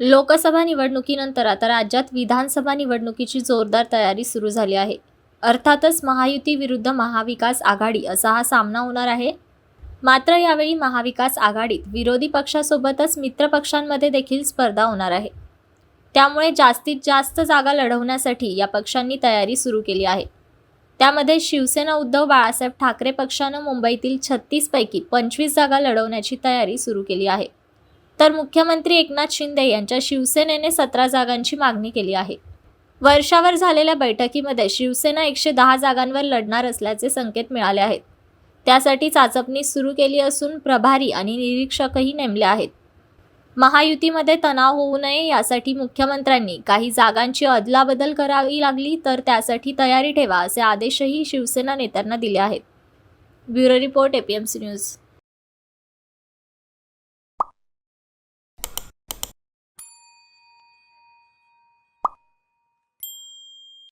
लोकसभा निवडणुकीनंतर आता राज्यात विधानसभा निवडणुकीची जोरदार तयारी सुरू झाली आहे. अर्थातच महायुती विरुद्ध महाविकास आघाडी असा हा सामना होणार आहे. मात्र यावेळी महाविकास आघाडीत विरोधी पक्षासोबतच मित्रपक्षांमध्ये देखील स्पर्धा होणार आहे. त्यामुळे जास्तीत जास्त जागा लढवण्यासाठी या पक्षांनी तयारी सुरू केली आहे. त्यामध्ये शिवसेना उद्धव बाळासाहेब ठाकरे पक्षानं मुंबईतील छत्तीसपैकी पंचवीस जागा लढवण्याची तयारी सुरू केली आहे. तर मुख्यमंत्री एकनाथ शिंदे यांच्या शिवसेनेने सतरा जागांची मागणी केली आहे. वर्षावर झालेल्या बैठकीमध्ये शिवसेना एकशे दहा जागांवर लढणार असल्याचे संकेत मिळाले आहेत. त्यासाठी चाचपणी सुरू केली असून प्रभारी आणि निरीक्षकही नेमले आहेत. महायुतीमध्ये तणाव होऊ नये यासाठी मुख्यमंत्र्यांनी काही जागांची अदलाबदल करावी लागली तर त्यासाठी तयारी ठेवा असे आदेशही शिवसेना नेत्यांना दिले आहेत. Bureau report APMC news